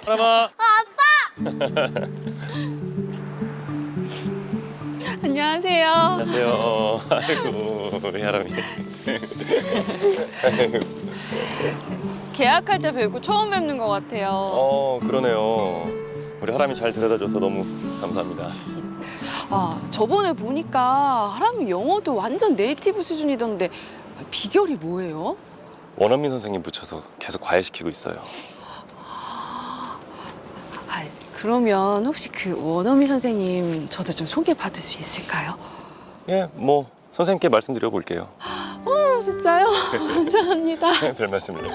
사람아. 안녕하세요. 안녕하세요. 아이고 야람이. 계약할 때 뵙고 처음 뵙는 것 같아요. 어 그러네요. 우리 하람이 잘 데려다줘서 너무 감사합니다. 아, 저번에 보니까 하람이 영어도 완전 네이티브 수준이던데 비결이 뭐예요? 원어민 선생님 붙여서 계속 과외시키고 있어요. 아, 그러면 혹시 그 원어미 선생님 저도 좀 소개받을 수 있을까요? 예, 뭐 선생님께 말씀드려 볼게요. 어, 진짜요? 감사합니다. 별 말씀을요.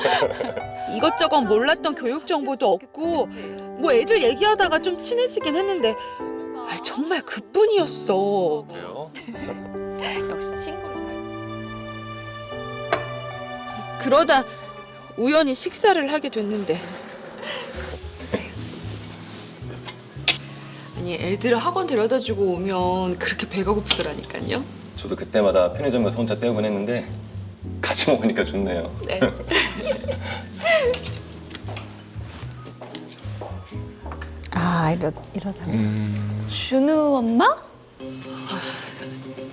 이것저것 몰랐던 교육 정보도 얻고 뭐 애들 얘기하다가 좀 친해지긴 했는데 아, 정말 그뿐이었어. 그래요? 역시 친구 그러다 우연히 식사를 하게 됐는데 아니 애들을 학원 데려다 주고 오면 그렇게 배가 고프더라니까요. 저도 그때마다 편의점 가서 혼자 때우곤 했는데 같이 먹으니까 좋네요. 네. 아 이러 이러다. 준우 엄마?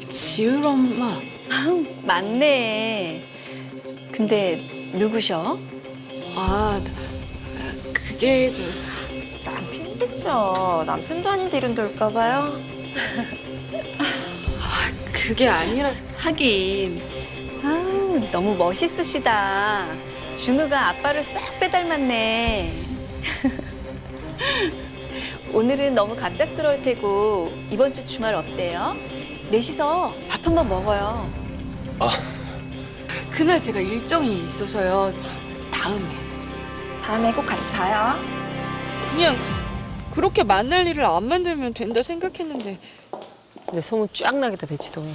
지을 엄마. 맞네. 근데 누구셔? 아 그게 저 남편이겠죠. 남편도 아닌데 이름 돌까봐요. 그게 아니라 하긴. 아, 너무 멋있으시다. 준우가 아빠를 싹 빼닮았네. 오늘은 너무 갑작스러울 테고 이번 주 주말 어때요? 넷이서 밥 한번 먹어요. 그날 제가 일정이 있어서요. 다음에 다음에 꼭 같이 봐요. 그냥 그렇게 만날 일을 안 만들면 된다 생각했는데 근데 소문 쫙 나겠다 대치동에.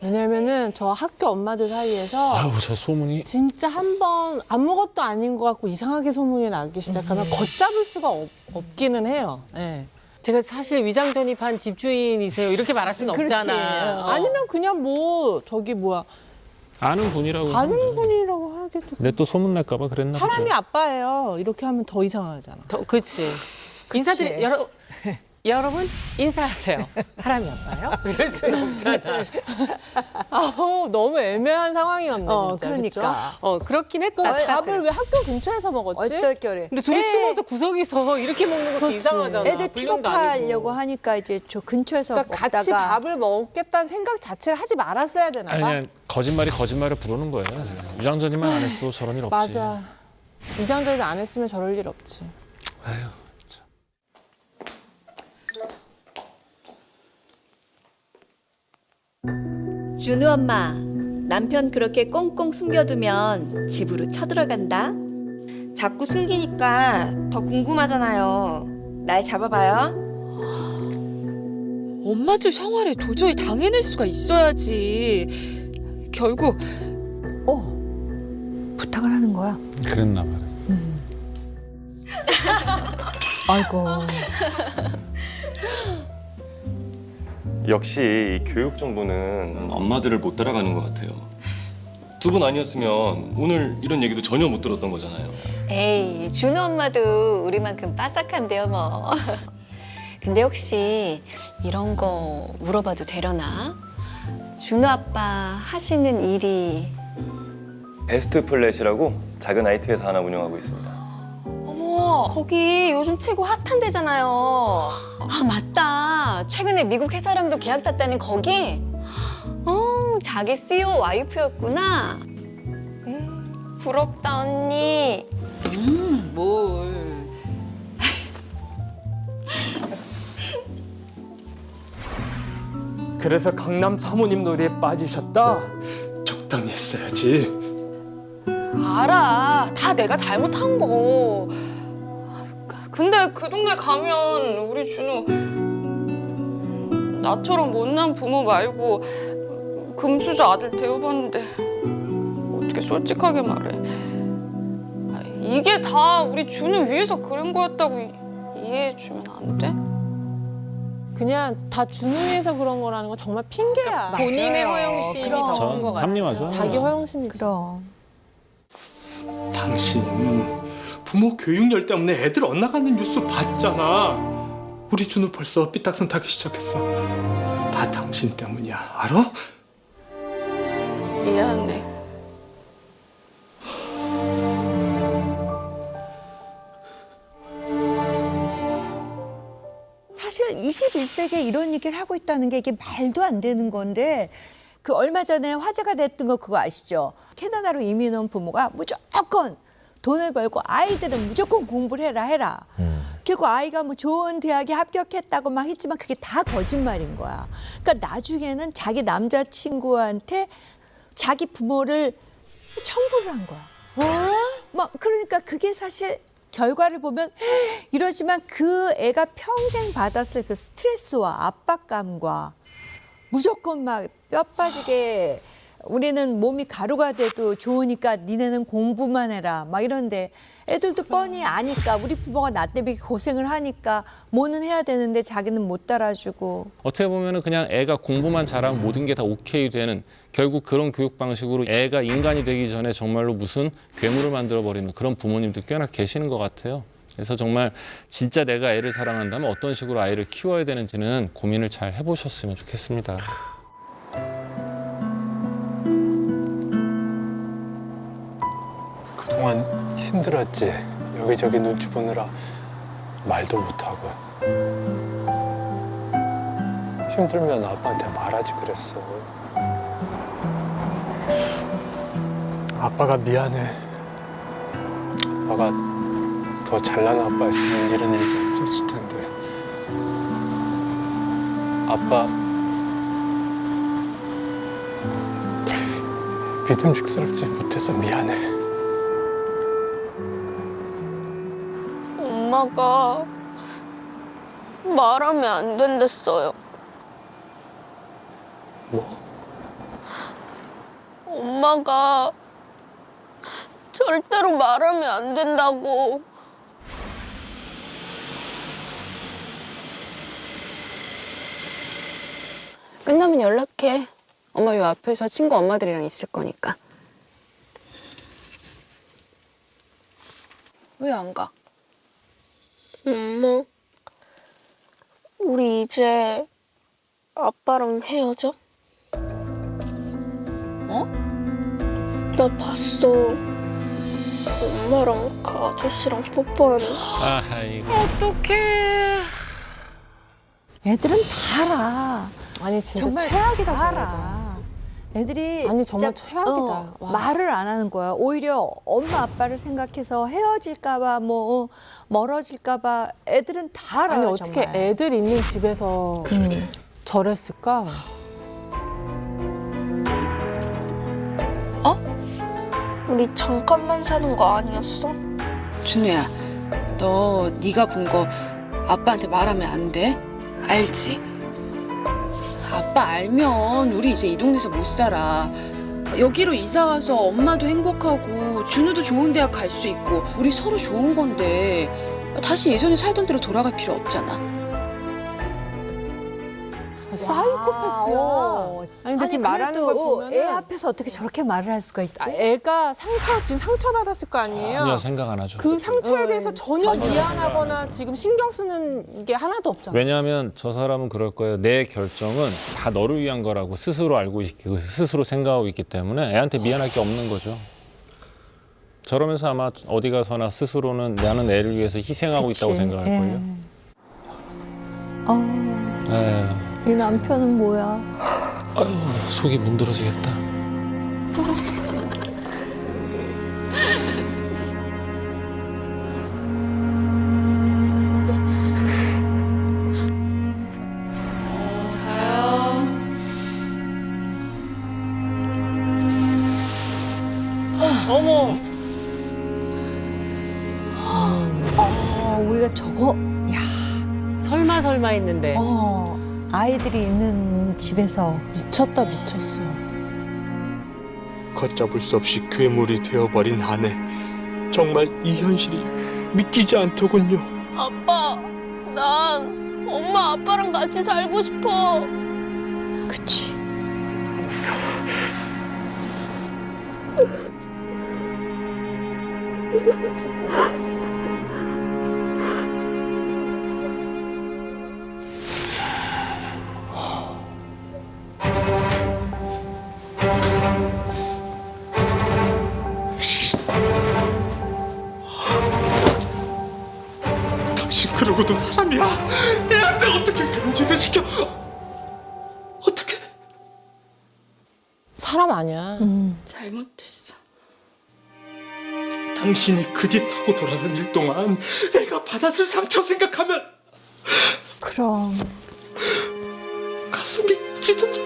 왜냐면은 저 학교 엄마들 사이에서 아우 저 소문이 진짜 한 번 아무것도 아닌 것 같고 이상하게 소문이 나기 시작하면 걷잡을 수가 없, 없기는 해요. 예. 제가 사실 위장 전입한 집주인이세요. 이렇게 말할 수는 없잖아. 어. 아니면 그냥 뭐 저기 뭐야 아는 분이라고 아는. 분이라고 하기도 근데 또 소문 날까봐 그랬나 보죠. 사람이 아빠예요. 이렇게 하면 더 이상하잖아. 더, 그렇지. 인사드리 여러 여러분 인사하세요. 하람이 아빠요? 이럴 수는 없잖아. 아우 너무 애매한 상황이었네. 어, 진짜, 그러니까. 그쵸? 어 그렇긴 했다. 그 사실은. 밥을 왜 학교 근처에서 먹었지? 어떨결에? 근데 둘이 숨어서 구석에서 이렇게 먹는 것도 그렇지. 이상하잖아. 애들 픽업하려고 아니고. 하니까 이제 저 근처에서 그러니까 같이 먹다가 밥을 먹겠다는 생각 자체를 하지 말았어야 되나 아니 봐. 그냥 거짓말이 거짓말을 부르는 거예요. 지금. 유장전이만 안 했어도 저런 일 없지. 맞아. 이장전입 안 했으면 저럴 일 없지. 아유. 준우 엄마, 남편 그렇게 꽁꽁 숨겨두면 집으로 쳐들어간다. 자꾸 숨기니까 더 궁금하잖아요. 날 잡아봐요. 엄마들 생활에 도저히 당해낼 수가 있어야지. 결국 어 부탁을 하는 거야. 그랬나 봐. 아이고 역시 이 교육 정보는 엄마들을 못 따라가는 것 같아요. 두 분 아니었으면 오늘 이런 얘기도 전혀 못 들었던 거잖아요. 에이, 준우 엄마도 우리만큼 빠삭한데요, 뭐. 근데 혹시 이런 거 물어봐도 되려나? 준우 아빠 하시는 일이 베스트 플랫이라고 작은 IT 회사 하나 운영하고 있습니다. 어머, 거기 요즘 최고 핫한 데잖아요. 아 맞다. 최근에 미국 회사랑도 계약 탔다는 거기? 어, 자기 CEO 와이프였구나. 부럽다 언니. 뭘 그래서 강남 사모님 놀이에 빠지셨다? 적당히 했어야지. 알아. 다 내가 잘못한 거. 근데 그 동네 가면 우리 준우 나처럼 못난 부모 말고 금수저 아들 대우받는데 어떻게 솔직하게 말해. 아, 이게 다 우리 준우 위해서 그런 거였다고 이- 이해해주면 안 돼? 그냥 다 준우위해서 그런 거라는 건 정말 핑계야. 본인의 허영심이. 더것저 같아요. 합리화죠. 자기 허영심이지. 그럼 당신 부모 교육열 때문에 애들 엇나가는 뉴스 봤잖아. 우리 준우 벌써 삐딱선 타기 시작했어. 다 당신 때문이야. 알아? 미안해. 21세기에 이런 얘기를 하고 있다는 게 이게 말도 안 되는 건데 그 얼마 전에 화제가 됐던 거 그거 아시죠? 캐나다로 이민 온 부모가 무조건 돈을 벌고 아이들은 무조건 공부를 해라 해라. 결국 아이가 뭐 좋은 대학에 합격했다고 막 했지만 그게 다 거짓말인 거야. 그러니까 나중에는 자기 남자친구한테 자기 부모를 청구를 한 거야. 막 그러니까 그게 사실 결과를 보면 이러지만 그 애가 평생 받았을 그 스트레스와 압박감과 무조건 막 뼈 빠지게 우리는 몸이 가루가 돼도 좋으니까 니네는 공부만 해라. 막 이런데 애들도 뻔히 아니까 우리 부모가 나 때문에 고생을 하니까 뭐는 해야 되는데 자기는 못 따라주고. 어떻게 보면은 그냥 애가 공부만 잘하면 모든 게 다 오케이 되는 결국 그런 교육 방식으로 애가 인간이 되기 전에 정말로 무슨 괴물을 만들어 버리는 그런 부모님들 꽤나 계시는 것 같아요. 그래서 정말 진짜 내가 애를 사랑한다면 어떤 식으로 아이를 키워야 되는지는 고민을 잘 해보셨으면 좋겠습니다. 그동안 힘들었지. 여기저기 눈치 보느라 말도 못하고. 힘들면 아빠한테 말하지 그랬어. 아빠가 미안해. 아빠가 더 잘난 아빠였으면 이런 일도 없었을 텐데. 아빠 믿음직스럽지 못해서 미안해. 엄마가 말하면 안 된댔어요. 뭐? 엄마가 절대로 말하면 안 된다고. 끝나면 연락해. 엄마 요 앞에서 친구 엄마들이랑 있을 거니까. 왜 안 가? 엄마, 우리 이제 아빠랑 헤어져? 어? 나 봤어. 엄마랑 그 아저씨랑 뽀뽀하는. 아, 이거. 어떡해. 애들은 다 알아. 아니 진짜 정말 최악이다 다. 알아. 애들이 아니, 정말 진짜, 최악이다. 어, 와. 말을 안 하는 거야. 오히려 엄마 아빠를 생각해서 헤어질까봐 뭐 어, 멀어질까봐 애들은 다 알아요. 아니 어떻게 정말. 애들 있는 집에서 음. 저랬을까? 우리 잠깐만 사는 거 아니었어? 준우야, 너 네가 본 거 아빠한테 말하면 안 돼? 알지? 아빠 알면 우리 이제 이 동네에서 못 살아. 여기로 이사 와서 엄마도 행복하고 준우도 좋은 대학 갈 수 있고 우리 서로 좋은 건데 다시 예전에 살던 대로 돌아갈 필요 없잖아. 사이코패스야. 어. 아니 근데 아니 지금 말하는 걸 보면 애 앞에서 어떻게 저렇게 말을 할 수가 있지? 애가 상처 지금 상처 받았을 거 아니에요. 전혀 생각 안 하죠. 그 상처에 음, 대해서 전혀 전혀 미안하거나 지금 신경 쓰는 게 하나도 없잖아. 왜냐하면 저 사람은 그럴 거예요. 내 결정은 다 너를 위한 거라고 스스로 알고 있고 스스로 생각하고 있기 때문에 애한테 미안할 게 없는 거죠. 저러면서 아마 어디 가서나 스스로는 나는 애를 위해서 희생하고 있다고 그치. 생각할 예. 걸요. 어, 에이 남편은 뭐야? 속이 문드러지겠다. 어머. 어, 우리가 저거, 야, 설마 설마 했는데. 어, 아이들이 있는 집에서 미쳤다 미쳤어. 걷잡을 수 없이 괴물이 되어버린 아내. 정말 이 현실이 믿기지 않더군요. 아빠, 난 엄마 아빠랑 같이 살고 싶어. 그치. 시켜? 어떻게? 사람 아니야. 잘못했어. 당신이 그 짓 하고 돌아다닐 동안 애가 받았을 상처 생각하면 그럼 가슴이 찢어져.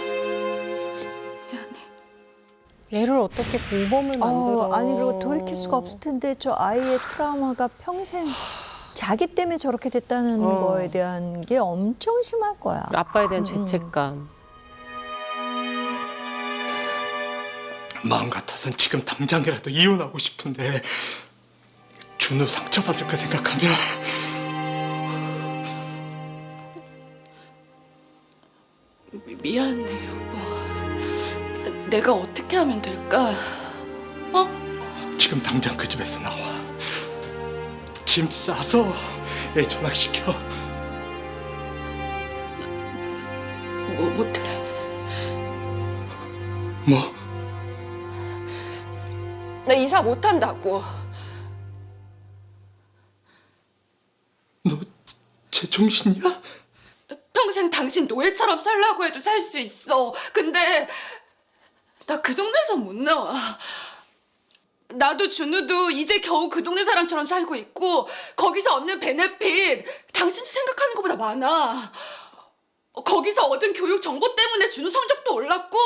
얘를 어떻게 공범을 만들어? 어, 아니 그리고 돌이킬 수가 없을 텐데 저 아이의 트라우마가 평생 자기 때문에 저렇게 됐다는 어. 거에 대한 게 엄청 심할 거야. 아빠에 대한 음, 음. 죄책감. 마음 같아선 지금 당장이라도 이혼하고 싶은데 준우 상처받을 거 생각하면 미- 미안해 여보. 내가 어떻게 하면 될까? 지금 당장 그 집에서 나와. 짐 싸서 애 전학시켜. 뭐 못해. 뭐? 나 이사 못한다고. 너 제정신이야? 평생 당신 노예처럼 살라고 해도 살 수 있어. 근데 나그 동네에서 못 나와. 나도 준우도 이제 겨우 그 동네 사람처럼 살고 있고 거기서 얻는 베네핏 당신이 생각하는 것보다 많아. 어, 거기서 얻은 교육 정보 때문에 준우 성적도 올랐고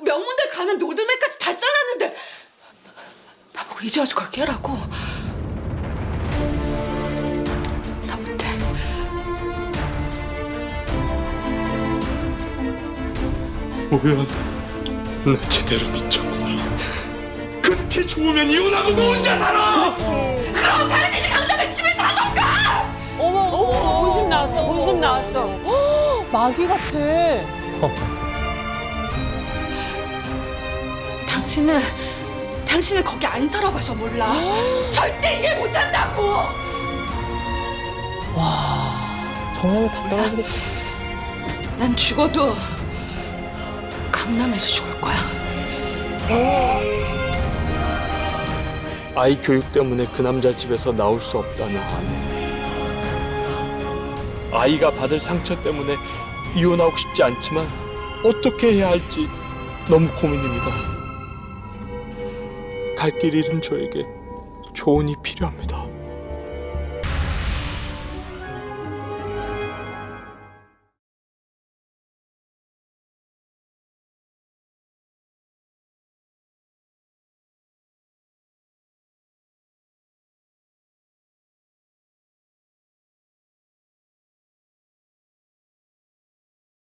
명문대 가는 노드맥까지 다 잘랐는데 나보고 이제 와서 그렇게 해라고. 나 못해. 오연, 너 제대로 미쳤구나. 그렇게 좋으면 이혼하고 너 혼자 살아. 그렇지. 그럼 당신이 강남에 집을 사던가! 어머, 어머, 본심 나왔어, 본심 나왔어. 마귀 같아. 당신은 당신은 거기 안 살아봐서 몰라. 절대 이해 못한다고. 정념이 다 떨어지겠다. 난 죽어도 강남에서 죽을 거야. 아이 교육 때문에 그 남자 집에서 나올 수 없다는 아내. 아이가 받을 상처 때문에 이혼하고 싶지 않지만 어떻게 해야 할지 너무 고민입니다. 갈 길 잃은 저에게 조언이 필요합니다.